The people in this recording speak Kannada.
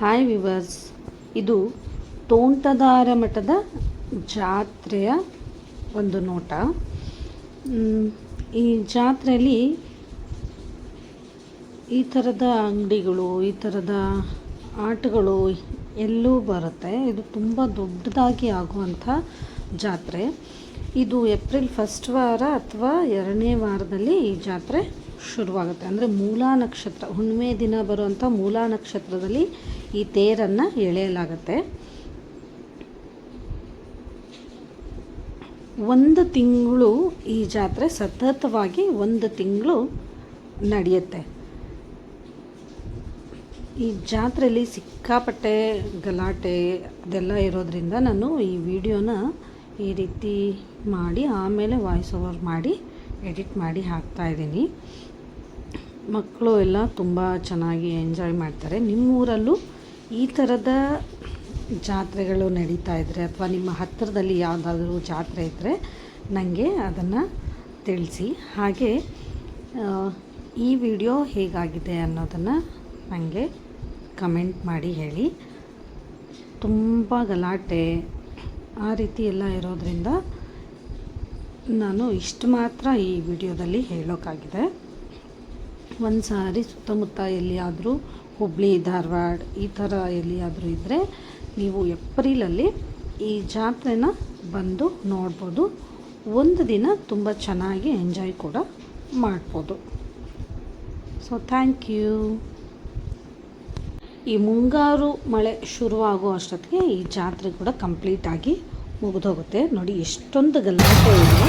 ಹಾಯ್ ವಿವರ್ಸ್ ಇದು ತೋಂಟದಾರ ಮಠದ ಜಾತ್ರೆಯ ಒಂದು ನೋಟ. ಈ ಜಾತ್ರೆಯಲ್ಲಿ ಈ ಥರದ ಅಂಗಡಿಗಳು, ಈ ಥರದ ಆಟಗಳು ಎಲ್ಲೂ ಬರುತ್ತೆ. ಇದು ತುಂಬ ದೊಡ್ಡದಾಗಿ ಆಗುವಂಥ ಜಾತ್ರೆ. ಇದು ಏಪ್ರಿಲ್ ಫಸ್ಟ್ ವಾರ ಅಥವಾ ಎರಡನೇ ವಾರದಲ್ಲಿ ಈ ಜಾತ್ರೆ ಶುರುವಾಗುತ್ತೆ. ಅಂದರೆ ಮೂಲಾ ನಕ್ಷತ್ರ, ಹುಣ್ಣಿಮೆ ದಿನ ಬರುವಂಥ ಮೂಲಾ ನಕ್ಷತ್ರದಲ್ಲಿ ಈ ತೇರನ್ನು ಎಳೆಯಲಾಗುತ್ತೆ. ಒಂದು ತಿಂಗಳು ಈ ಜಾತ್ರೆ ಸತತವಾಗಿ ಒಂದು ತಿಂಗಳು ನಡೆಯುತ್ತೆ. ಈ ಜಾತ್ರೆಯಲ್ಲಿ ಸಿಕ್ಕಾಪಟ್ಟೆ ಗಲಾಟೆ ಅದೆಲ್ಲ ಇರೋದ್ರಿಂದ ನಾನು ಈ ವಿಡಿಯೋನ ಈ ರೀತಿ ಮಾಡಿ, ಆಮೇಲೆ ವಾಯ್ಸ್ ಓವರ್ ಮಾಡಿ ಎಡಿಟ್ ಮಾಡಿ ಹಾಕ್ತಾ ಇದ್ದೀನಿ. ಮಕ್ಕಳು ಎಲ್ಲ ತುಂಬ ಚೆನ್ನಾಗಿ ಎಂಜಾಯ್ ಮಾಡ್ತಾರೆ. ನಿಮ್ಮೂರಲ್ಲೂ ಈ ಥರದ ಜಾತ್ರೆಗಳು ನಡೀತಾ ಇದ್ದರೆ ಅಥವಾ ನಿಮ್ಮ ಹತ್ತಿರದಲ್ಲಿ ಯಾವುದಾದ್ರೂ ಜಾತ್ರೆ ಇದ್ದರೆ ನನಗೆ ಅದನ್ನು ತಿಳಿಸಿ. ಹಾಗೆ ಈ ವಿಡಿಯೋ ಹೇಗಾಗಿದೆ ಅನ್ನೋದನ್ನು ನನಗೆ ಕಮೆಂಟ್ ಮಾಡಿ ಹೇಳಿ. ತುಂಬ ಗಲಾಟೆ. ಆ ರೀತಿ ಎಲ್ಲ ಇರೋದ್ರಿಂದ ನಾನು ಇಷ್ಟು ಮಾತ್ರ ಈ ವಿಡಿಯೋದಲ್ಲಿ ಹೇಳೋಕ್ಕಾಗಿದೆ ಒಂದು ಸಾರಿ ಸುತ್ತಮುತ್ತ ಎಲ್ಲಿಯಾದರೂ ಹುಬ್ಳಿ, ಧಾರವಾಡ ಈ ಥರ ಎಲ್ಲಿಯಾದರೂ ಇದ್ದರೆ ನೀವು ಏಪ್ರಿಲಲ್ಲಿ ಈ ಜಾತ್ರೆನ ಬಂದು ನೋಡ್ಬೋದು. ಒಂದು ದಿನ ತುಂಬ ಚೆನ್ನಾಗಿ ಎಂಜಾಯ್ ಕೂಡ ಮಾಡ್ಬೋದು. ಸೊ ಥ್ಯಾಂಕ್ ಯು ಈ ಮುಂಗಾರು ಮಳೆ ಶುರುವಾಗೋ ಅಷ್ಟೊತ್ತಿಗೆ ಈ ಜಾತ್ರೆ ಕೂಡ ಕಂಪ್ಲೀಟಾಗಿ ಮುಗಿದೋಗುತ್ತೆ ನೋಡಿ ಎಷ್ಟೊಂದು ಗಲಾಟೆ ಇದೆ.